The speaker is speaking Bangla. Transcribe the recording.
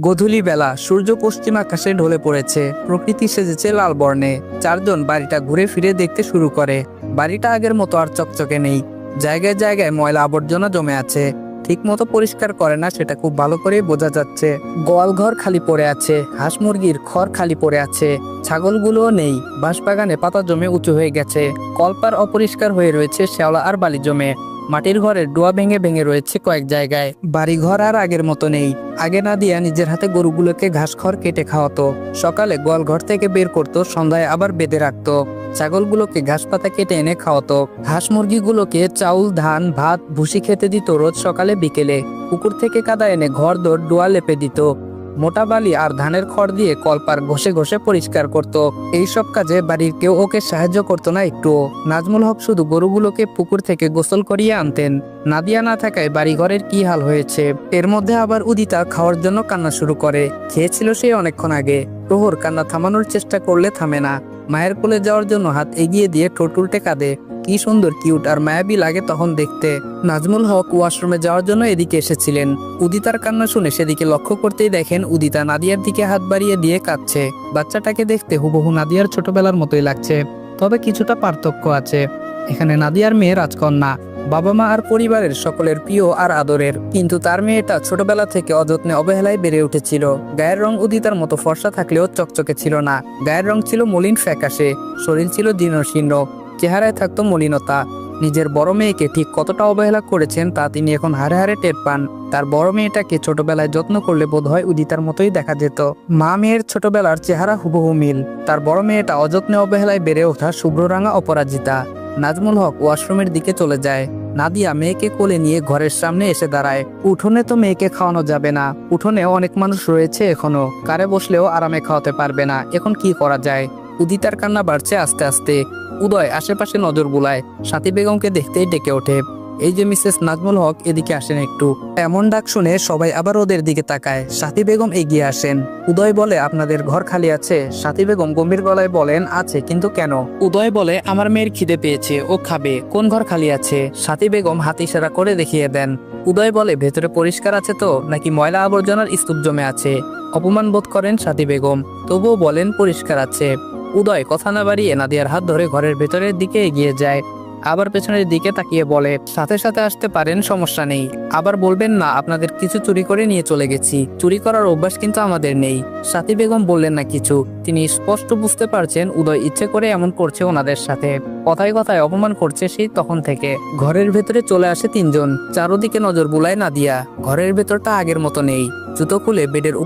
গধূলি বেলা সূর্য পশ্চিম আকাশে ঢলে পড়েছে। প্রকৃতি সেজেছে লাল বর্ণে। চারজন বাড়িটা ঘুরে ফিরে দেখতে শুরু করে। বাড়িটা আগের মতো আর চকচকে নেই। জায়গায় জায়গায় ময়লা আবর্জনা জমে আছে। ঠিক মতো পরিষ্কার করে না সেটা খুব ভালো করেই বোঝা যাচ্ছে। গোয়াল ঘর খালি পড়ে আছে। হাঁস মুরগির খড় খালি পড়ে আছে। ছাগলগুলোও নেই। বাঁশবাগানে পাতা জমে উঁচু হয়ে গেছে। কলপার অপরিষ্কার হয়ে রয়েছে শ্যাওলা আর বালি জমে। মাটির ঘরের ডোয়া ভেঙে ভেঙে রয়েছে কয়েক জায়গায়। বাড়ি ঘর আর আগের মতো নেই। আগে না দিয়া নিজের হাতে গরুগুলোকে ঘাস খড় কেটে খাওয়াতো। সকালে গোয়াল ঘর থেকে বের করতো, সন্ধ্যায় আবার বেঁধে রাখতো। ছাগলগুলোকে ঘাস পাতা কেটে এনে খাওয়াতো। হাঁস মুরগিগুলোকে চাউল, ধান, ভাত, ভুসি খেতে দিত রোজ সকালে বিকেলে। পুকুর থেকে কাদা এনে ঘর দোর ডোয়া লেপে দিত। মোটা বালি আর ধানের খড় দিয়ে কলপার ঘষে ঘষে পরিষ্কার করত। এইসব কাজে বাড়ির কেউ ওকে সাহায্য করতো না একটুও নাজমুল হক শুধু গরুগুলোকে পুকুর থেকে গোসল করিয়ে আনতেন। নাদিয়া না থাকায় বাড়িঘরের কি হাল হয়েছে? এর মধ্যে আবার উদিতা খাওয়ার জন্য কান্না শুরু করে। খেয়েছিল সে অনেকক্ষণ আগে। প্রহর কান্না থামানোর চেষ্টা করলে থামে না। মায়ের কোলে যাওয়ার জন্য হাত এগিয়ে দিয়ে ঠোঁট উল্টে কাঁদে। কি সুন্দর, কিউট। আর মায়াবি লাগে তখন দেখতে। নাজমুল হক ওয়াশরুমে যাওয়ার জন্য এদিকে এসেছিলেন। উদিতার কান্না শুনে সেদিকে লক্ষ্য করতেই দেখেন উদিতা নাদিয়ার দিকে হাত বাড়িয়ে দিয়ে কাঁদছে। বাচ্চাটাকে দেখতে হুবহু নাদিয়ার ছোটবেলার মতোই লাগছে। তবে কিছুটা পার্থক্য আছে। এখানে নাদিয়ার মেয়ে রাজকন্যা। বাবা মা আর পরিবারের সকলের প্রিয় আর আদরের। কিন্তু তার মেয়েটা ছোটবেলা থেকে অযত্নে অবহেলায় বেড়ে উঠেছিল। গায়ের রং উদিতার মতো ফর্সা থাকলেও চকচকে ছিল না। গায়ের রং ছিল মলিন ফ্যাকাশে, শরীর ছিল দীর্ণশীর্ণ চেহারায় থাকতো মলিনতা। নিজের বড় মেয়েকে ঠিক কতটা অবহেলা করেছেন তা তিনি এখন হারে হারে টের পান। তার বড় মেয়েটাকে ছোটবেলায় যত্ন করলে বোধ হয় উদিতার মতোই দেখা যেত। মা মেয়ের ছোটবেলার চেহারা হুবহু মিল। তার বড় মেয়েটা অযত্নে অবহেলায় বেড়ে ওঠা শুভ্ররাঙা অপরাজিতা। নাজমুল হক ওয়াশরুমের দিকে চলে যায়। নাদিয়া মেয়েকে কোলে নিয়ে ঘরের সামনে এসে দাঁড়ায়। উঠোনে তো মেয়েকে খাওয়ানো যাবে না। উঠোনে অনেক মানুষ রয়েছে এখনও। কারে বসলেও আরামে খাওয়াতে পারবে না। এখন কি করা যায়? উদিতার কান্না বাড়ছে আস্তে আস্তে। উদয় আশেপাশে নজর বুলায়। সাথী বেগমকে দেখতেই ডেকে ওঠে। এই যে মিসেস নাজমুল হক এদিকে আসেন একটু। এমন ডাক শুনে সবাই আবার ওদের দিকে তাকায়। সাথী বেগম এগিয়ে আসেন। উদয় বলে, আপনাদের ঘর খালি আছে। সাথী বেগম গম্ভীর গলায় বলেন, আছে, কিন্তু কেন? উদয় বলে, আমার মেয়ের খিদে পেয়েছে, ও খাবে। কোন ঘর খালি আছে? সাথী বেগম হাত ইশারা করে দেখিয়ে দেন। উদয় বলে, ভেতরে পরিষ্কার আছে তো? নাকি ময়লা আবর্জনার স্তূপ জমে আছে? অপমান বোধ করেন সাথী বেগম। তবুও বলেন, পরিষ্কার আছে। উদয় কথা না বাড়িয়ে নাদিয়ার হাত ধরে ঘরের ভেতরের দিকে এগিয়ে যায়। আবার পেছনের দিকে তাকিয়ে বলে, সাথে সাথে আসতে পারেন, সমস্যা নেই। আবার বলবেন, না, আপনাদের কিছু চুরি করে নিয়ে চলে গেছি। চুরি করার অভ্যাস কিন্তু আমাদের নেই। সাথী বেগম বললেন, না, কিছু। তিনি স্পষ্ট বুঝতে পারছেন, উদয় ইচ্ছে করে এমন করছে ওনাদের সাথে। কথায় কথায় অপমান করছে সেই তখন থেকে। ঘরের ভেতরে চলে আসে তিনজন। চারোদিকে নজর বুলায় নাদিয়া। ঘরের ভেতরটা আগের মতো নেই। জুতো খুলে বেডের